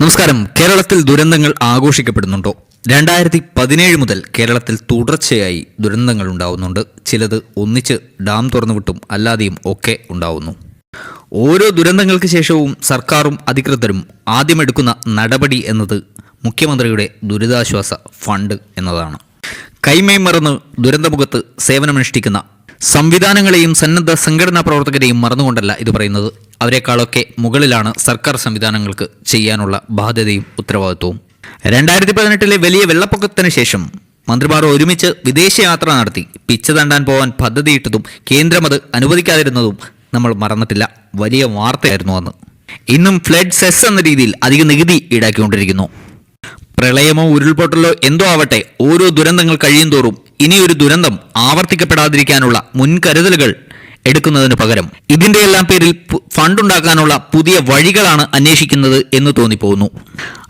നമസ്കാരം. കേരളത്തിൽ ദുരന്തങ്ങൾ ആഘോഷിക്കപ്പെടുന്നുണ്ടോ? രണ്ടായിരത്തി പതിനേഴ് മുതൽ കേരളത്തിൽ തുടർച്ചയായി ദുരന്തങ്ങൾ ഉണ്ടാവുന്നുണ്ട്. ചിലത് ഒന്നിച്ച് ഡാം തുറന്നുവിട്ടും അല്ലാതെയും ഒക്കെ ഉണ്ടാവുന്നു. ഓരോ ദുരന്തങ്ങൾക്ക് ശേഷവും സർക്കാരും അധികൃതരും ആദ്യമെടുക്കുന്ന നടപടി എന്നത് മുഖ്യമന്ത്രിയുടെ ദുരിതാശ്വാസ ഫണ്ട് എന്നതാണ്. കൈമേ മറന്ന് ദുരന്തമുഖത്ത് സേവനമനുഷ്ഠിക്കുന്ന സംവിധാനങ്ങളെയും സന്നദ്ധ സംഘടനാ പ്രവർത്തകരെയും മറന്നുകൊണ്ടല്ല ഇത് പറയുന്നത്. അവരെക്കാളൊക്കെ മുകളിലാണ് സർക്കാർ സംവിധാനങ്ങൾക്ക് ചെയ്യാനുള്ള ബാധ്യതയും ഉത്തരവാദിത്വവും. രണ്ടായിരത്തി പതിനെട്ടിലെ വലിയ വെള്ളപ്പൊക്കത്തിന് ശേഷം മന്ത്രിമാർ ഒരുമിച്ച് വിദേശയാത്ര നടത്തി. പിച്ച് തണ്ടാൻ പോകാൻ പദ്ധതിയിട്ടതും കേന്ദ്രം അത് അനുവദിക്കാതിരുന്നതും നമ്മൾ മറന്നിട്ടില്ല. വലിയ വാർത്തയായിരുന്നു അന്ന്. ഇന്നും ഫ്ലഡ് സെസ് എന്ന രീതിയിൽ അധിക നികുതി ഈടാക്കിക്കൊണ്ടിരിക്കുന്നു. പ്രളയമോ ഉരുൾപൊട്ടലോ എന്തോ ആവട്ടെ ഓരോ ദുരന്തങ്ങൾ കഴിയുന്തോറും ഇനിയൊരു ദുരന്തം ആവർത്തിക്കപ്പെടാതിരിക്കാനുള്ള മുൻകരുതലുകൾ എടുക്കുന്നതിന് പകരം ഇതിന്റെ എല്ലാം പേരിൽ ഫണ്ടുണ്ടാക്കാനുള്ള പുതിയ വഴികളാണ് അന്വേഷിക്കുന്നത് എന്ന് തോന്നിപ്പോകുന്നു.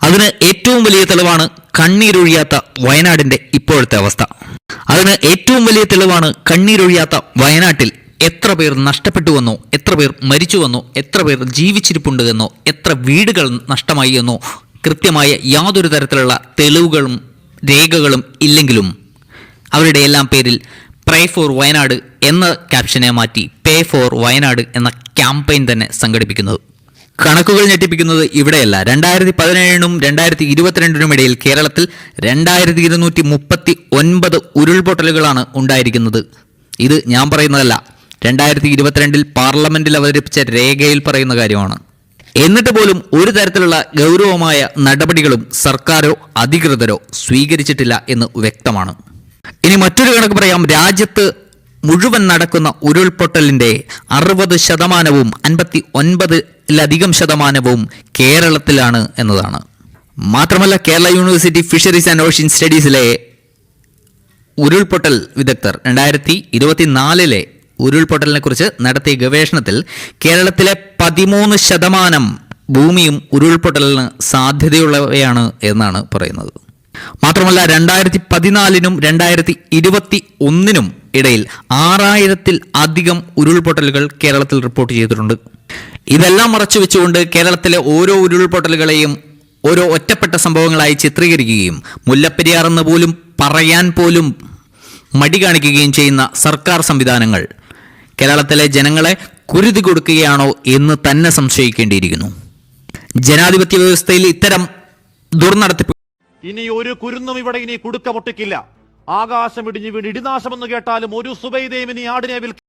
അതിന് ഏറ്റവും വലിയ തെളിവാണ് കണ്ണീരൊഴിയാത്ത വയനാടിന്റെ ഇപ്പോഴത്തെ അവസ്ഥ. അതിന് ഏറ്റവും വലിയ തെളിവാണ് കണ്ണീരൊഴിയാത്ത വയനാട്ടിൽ എത്ര പേർ നഷ്ടപ്പെട്ടുവെന്നോ എത്ര പേർ മരിച്ചുവെന്നോ എത്ര പേർ ജീവിച്ചിരിപ്പുണ്ട് എന്നോ എത്ര വീടുകൾ നഷ്ടമായി എന്നോ കൃത്യമായ യാതൊരു തരത്തിലുള്ള തെളിവുകളും രേഖകളും ഇല്ലെങ്കിലും അവരുടെ എല്ലാം പേരിൽ പ്രൈ ഫോർ വയനാട് എന്ന ക്യാപ്ഷനെ മാറ്റി പേ ഫോർ വയനാട് എന്ന ക്യാമ്പയിൻ തന്നെ സംഘടിപ്പിക്കുന്നത്. കണക്കുകൾ ഞെട്ടിപ്പിക്കുന്നത് ഇവിടെയല്ല. രണ്ടായിരത്തി പതിനേഴിനും രണ്ടായിരത്തി ഇരുപത്തിരണ്ടിനും ഇടയിൽ കേരളത്തിൽ രണ്ടായിരത്തി ഇരുന്നൂറ്റി മുപ്പത്തി ഒൻപത് ഉരുൾപൊട്ടലുകളാണ് ഉണ്ടായിരിക്കുന്നത്. ഇത് ഞാൻ പറയുന്നതല്ല. രണ്ടായിരത്തി ഇരുപത്തിരണ്ടിൽ പാർലമെന്റിൽ അവതരിപ്പിച്ച രേഖയിൽ പറയുന്ന കാര്യമാണ്. എന്നിട്ട് പോലും ഒരു തരത്തിലുള്ള ഗൗരവമായ നടപടികളും സർക്കാരോ അധികൃതരോ സ്വീകരിച്ചിട്ടില്ല എന്ന് വ്യക്തമാണ്. ഇനി മറ്റൊരു കണക്ക് പറയാം. രാജ്യത്ത് മുഴുവൻ നടക്കുന്ന ഉരുൾപൊട്ടലിന്റെ അറുപത് ശതമാനവും അൻപത്തി ഒൻപതിലധികം ശതമാനവും കേരളത്തിലാണ് എന്നതാണ്. മാത്രമല്ല Kerala university fisheries and ocean സ്റ്റഡീസിലെ ഉരുൾപൊട്ടൽ വിദഗ്ധർ രണ്ടായിരത്തി ഇരുപത്തിനാലിലെ ഉരുൾപൊട്ടലിനെ കുറിച്ച് നടത്തിയ ഗവേഷണത്തിൽ കേരളത്തിലെ പതിമൂന്ന് ശതമാനം ഭൂമിയും ഉരുൾപൊട്ടലിന് സാധ്യതയുള്ളവയാണ് എന്നാണ് പറയുന്നത്. മാത്രമല്ല രണ്ടായിരത്തി പതിനാലിനും രണ്ടായിരത്തി ഇരുപത്തി ഒന്നിനും ഇടയിൽ ആറായിരത്തിൽ അധികം ഉരുൾപൊട്ടലുകൾ കേരളത്തിൽ റിപ്പോർട്ട് ചെയ്തിട്ടുണ്ട്. ഇതെല്ലാം മറച്ചു വെച്ചുകൊണ്ട് കേരളത്തിലെ ഓരോ ഉരുൾപൊട്ടലുകളെയും ഓരോ ഒറ്റപ്പെട്ട സംഭവങ്ങളായി ചിത്രീകരിക്കുകയും മുല്ലപ്പെരിയാർ എന്ന് പോലും പറയാൻ പോലും മടി കാണിക്കുകയും ചെയ്യുന്ന സർക്കാർ സംവിധാനങ്ങൾ കേരളത്തിലെ ജനങ്ങളെ കുരുതി കൊടുക്കുകയാണോ എന്ന് തന്നെ സംശയിക്കേണ്ടിയിരിക്കുന്നു. ജനാധിപത്യ വ്യവസ്ഥയിൽ ഇത്തരം ദുർനടത്തിപ്പ് ഇനി ഒരു കുരുന്നും ഇവിടെ ഇനി കുടുക്ക പൊട്ടിക്കില്ല. ആകാശം ഇടിഞ്ഞു വീണ് ഇടിനാശമെന്ന് കേട്ടാലും ഒരു സുബൈദേവിനി ആടിനെ വിൽക്കില്ല.